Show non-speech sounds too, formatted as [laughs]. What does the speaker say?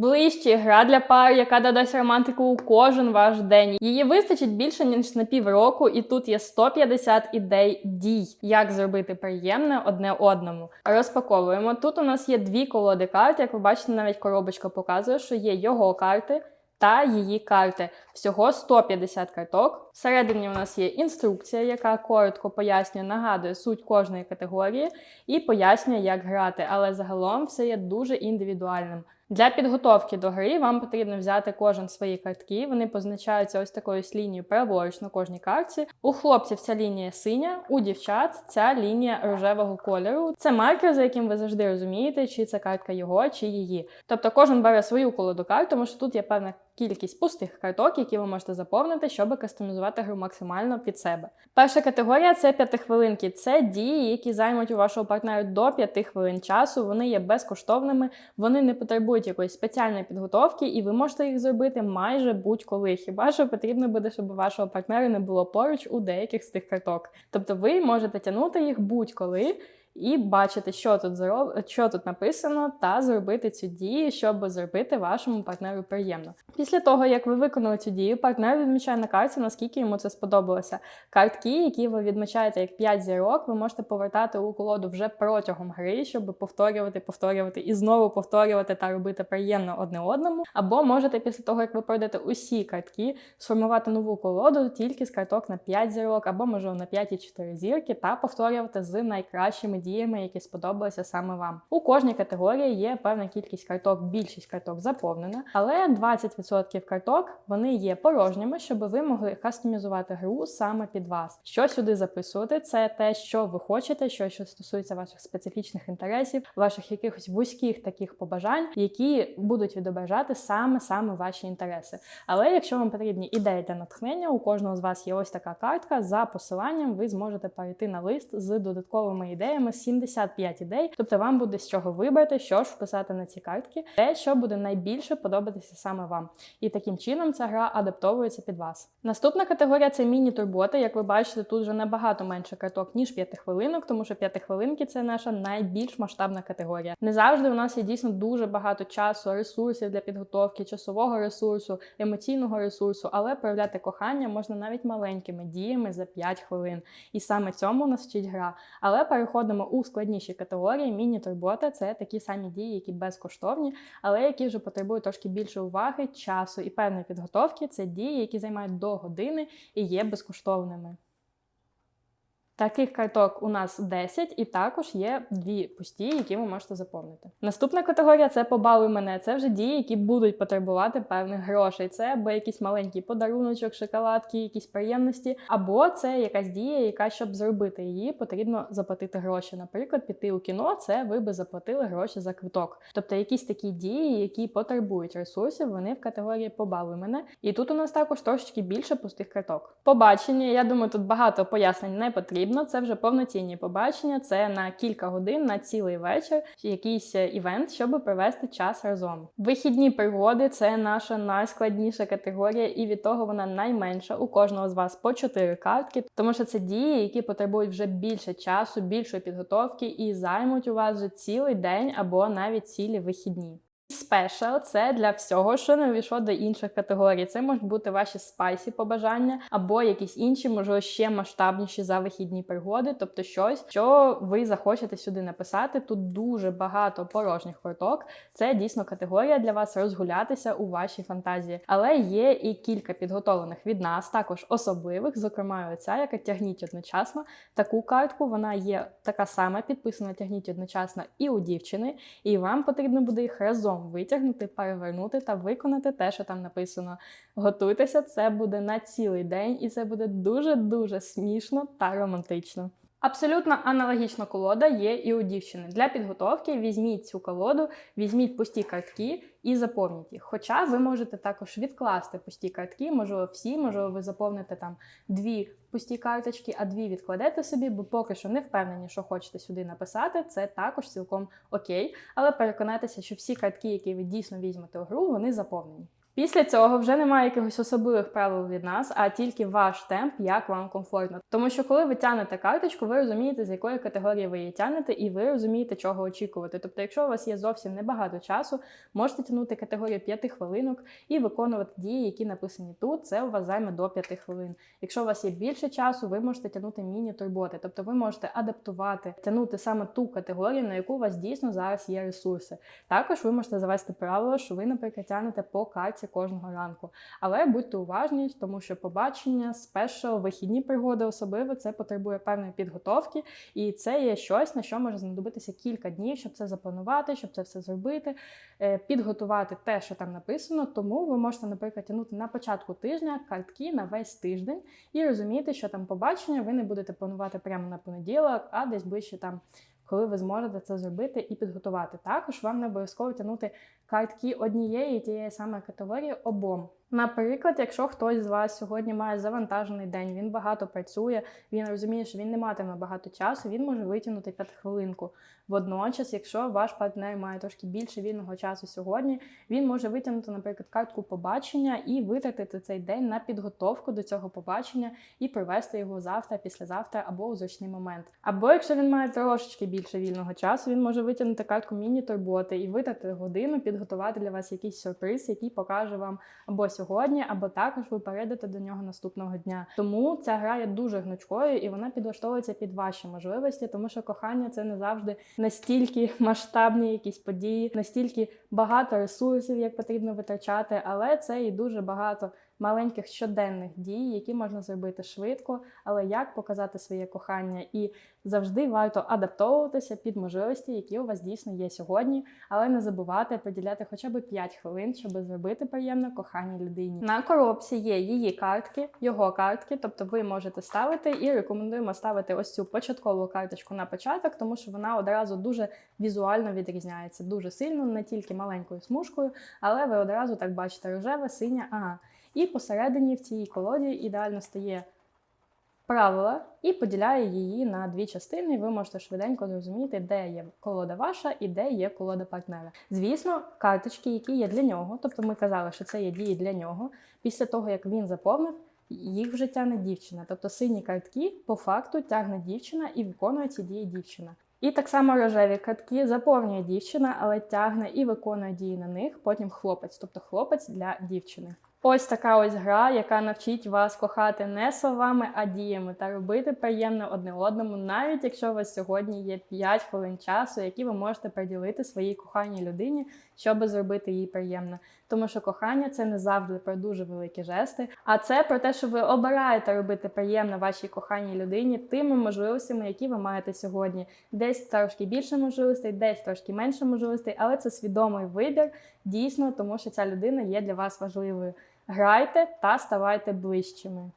Ближче гра для пар, яка додасть романтику у кожен ваш день. Її вистачить більше ніж на півроку, і тут є 150 ідей дій, як зробити приємне одне одному. Розпаковуємо. Тут у нас є дві колоди карт. Як ви бачите, навіть коробочка показує, що є його карти. Та її карти. Всього 150 карток. Всередині у нас є інструкція, яка коротко пояснює, нагадує суть кожної категорії і пояснює, як грати. Але загалом все є дуже індивідуальним. Для підготовки до гри вам потрібно взяти кожен свої картки. Вони позначаються ось такою лінією праворуч на кожній картці. У хлопців ця лінія синя, у дівчат ця лінія рожевого кольору. Це маркер, за яким ви завжди розумієте, чи це картка його, чи її. Тобто кожен бере свою колоду карт, тому що тут є певна кількість пустих карток, які ви можете заповнити, щоб кастомізувати гру максимально під себе. Перша категорія це п'ятихвилинки. Це дії, які займуть у вашого партнера до 5 хвилин часу. Вони є безкоштовними, вони не потребують якоїсь спеціальної підготовки, і ви можете їх зробити майже будь-коли. Хіба що потрібно буде, щоб вашого партнера не було поруч у деяких з тих карток. Тобто ви можете тягнути їх будь-коли. І бачити, що тут зроб... що тут написано, та зробити цю дію, щоб зробити вашому партнеру приємно. Після того, як ви виконали цю дію, партнер відмічає на карті, наскільки йому це сподобалося. Картки, які ви відмічаєте як 5 зірок, ви можете повертати у колоду вже протягом гри, щоб повторювати, повторювати і знову повторювати та робити приємно одне одному. Або можете після того, як ви пройдете усі картки, сформувати нову колоду тільки з карток на 5 зірок, або можливо на 5 і 4 зірки, та повторювати з найкращими діями, які сподобалися саме вам. У кожній категорії є певна кількість карток, більшість карток заповнена, але 20% карток вони є порожніми, щоб ви могли кастомізувати гру саме під вас. Що сюди записувати? Це те, що ви хочете, що, що стосується ваших специфічних інтересів, ваших якихось вузьких таких побажань, які будуть відображати саме саме ваші інтереси. Але якщо вам потрібні ідеї для натхнення, у кожного з вас є ось така картка. За посиланням ви зможете перейти на лист з додатковими ідеями 75 ідей. Тобто вам буде з чого вибрати, що ж вписати на ці картки, те, що буде найбільше подобатися саме вам. І таким чином ця гра адаптовується під вас. Наступна категорія це міні-турботи. Як ви бачите, тут вже набагато менше карток, ніж 5 хвилинок, тому що 5 хвилинки це наша найбільш масштабна категорія. Не завжди у нас є дійсно дуже багато часу, ресурсів для підготовки, часового ресурсу, емоційного ресурсу, але проявляти кохання можна навіть маленькими діями за 5 хвилин. І саме цьому нас вчить гра. Але переходимо у складніші категорії. Міні-турбота це такі самі дії, які безкоштовні, але які вже потребують трошки більше уваги, часу і певної підготовки. Це дії, які займають до години і є безкоштовними. Таких карток у нас 10, і також є дві пусті, які ви можете заповнити. Наступна категорія це побалуй мене. Це вже дії, які будуть потребувати певних грошей. Це або якийсь маленький подаруночок, шоколадки, якісь приємності, або це якась дія, яка щоб зробити її, потрібно заплатити гроші. Наприклад, піти у кіно, це ви би заплатили гроші за квиток. Тобто якісь такі дії, які потребують ресурсів, вони в категорії побалуй мене. І тут у нас також трошечки більше пустих карток. Побачення, я думаю, тут багато пояснень не потрібно потрібно, це вже повноцінні побачення. Це на кілька годин, на цілий вечір, якийсь е, івент, щоб провести час разом. Вихідні пригоди це наша найскладніша категорія, і від того вона найменша. У кожного з вас по 4 картки, тому що це дії, які потребують вже більше часу, більшої підготовки і займуть у вас вже цілий день або навіть цілі вихідні. Спешл це для всього, що не війшло до інших категорій. Це можуть бути ваші спайсі побажання, або якісь інші, можливо, ще масштабніші за вихідні пригоди, тобто щось, що ви захочете сюди написати. Тут дуже багато порожніх карток. Це дійсно категорія для вас розгулятися у вашій фантазії. Але є і кілька підготовлених від нас, також особливих, зокрема, оця, яка тягніть одночасно. Таку картку вона є така сама, підписана тягніть одночасно і у дівчини, і вам потрібно буде їх разом витягнути, перевернути та виконати те, що там написано. Готуйтеся, це буде на цілий день, і це буде дуже-дуже смішно та романтично. Абсолютно аналогічна колода є і у дівчини. Для підготовки візьміть цю колоду, візьміть пусті картки і заповніть їх. Хоча ви можете також відкласти пусті картки, можливо, всі, можливо, ви заповните там дві пусті карточки, а дві відкладете собі, бо поки що не впевнені, що хочете сюди написати, це також цілком окей. Але переконайтеся, що всі картки, які ви дійсно візьмете у гру, вони заповнені. Після цього вже немає якихось особливих правил від нас, а тільки ваш темп, як вам комфортно. Тому що коли ви тягнете карточку, ви розумієте, з якої категорії ви її тягнете, і ви розумієте, чого очікувати. Тобто, якщо у вас є зовсім небагато часу, можете тягнути категорію 5 хвилинок і виконувати дії, які написані тут. Це у вас займе до 5 хвилин. Якщо у вас є більше часу, ви можете тягнути міні-турботи, тобто ви можете адаптувати, тягнути саме ту категорію, на яку у вас дійсно зараз є ресурси. Також ви можете завести правило, що ви, наприклад, тягнете по карті кожного ранку. Але будьте уважні, тому що побачення, спешл, вихідні пригоди, особливо це потребує певної підготовки, і це є щось, на що може знадобитися кілька днів, щоб це запланувати, щоб це все зробити, е, підготувати те, що там написано. Тому ви можете, наприклад, тягнути на початку тижня картки на весь тиждень і розуміти, що там побачення ви не будете планувати прямо на понеділок, а десь ближче там. Коли ви зможете це зробити і підготувати, також вам не обов'язково тягнути картки однієї тієї самої категорії обом. Наприклад, якщо хтось з вас сьогодні має завантажений день, він багато працює, він розуміє, що він не матиме багато часу, він може витягнути п'ятихвилинку. Водночас, якщо ваш партнер має трошки більше вільного часу сьогодні, він може витягнути, наприклад, картку побачення і витратити цей день на підготовку до цього побачення і провести його завтра, післязавтра або у зручний момент. Або якщо він має трошечки більше вільного часу, він може витягнути картку міні-турботи і витратити годину, підготувати для вас якийсь сюрприз, який покаже вам або сьогодні, або також ви перейдете до нього наступного дня. Тому ця гра є дуже гнучкою і вона підлаштовується під ваші можливості, тому що кохання це не завжди настільки [laughs] масштабні якісь події, настільки багато ресурсів, як потрібно витрачати, але це і дуже багато. Маленьких щоденних дій, які можна зробити швидко, але як показати своє кохання, і завжди варто адаптовуватися під можливості, які у вас дійсно є сьогодні, але не забувати приділяти хоча б 5 хвилин, щоб зробити приємне кохання людині. На коробці є її картки, його картки, тобто ви можете ставити і рекомендуємо ставити ось цю початкову карточку на початок, тому що вона одразу дуже візуально відрізняється, дуже сильно, не тільки маленькою смужкою, але ви одразу так бачите рожеве, синя, ага. І посередині в цій колоді ідеально стає правила і поділяє її на дві частини. Ви можете швиденько зрозуміти, де є колода ваша і де є колода партнера. Звісно, карточки, які є для нього, тобто ми казали, що це є дії для нього. Після того, як він заповнив, їх вже тягне дівчина. Тобто сині картки по факту тягне дівчина і виконує ці дії дівчина. І так само рожеві картки заповнює дівчина, але тягне і виконує дії на них потім хлопець, тобто хлопець для дівчини. Ось така ось гра, яка навчить вас кохати не словами, а діями та робити приємно одне одному, навіть якщо у вас сьогодні є 5 хвилин часу, які ви можете приділити своїй коханій людині, щоб зробити їй приємно. Тому що кохання це не завжди про дуже великі жести, а це про те, що ви обираєте робити приємно вашій коханій людині тими можливостями, які ви маєте сьогодні. Десь трошки більше можливостей, десь трошки менше можливостей, але це свідомий вибір дійсно, тому що ця людина є для вас важливою. Грайте та ставайте ближчими.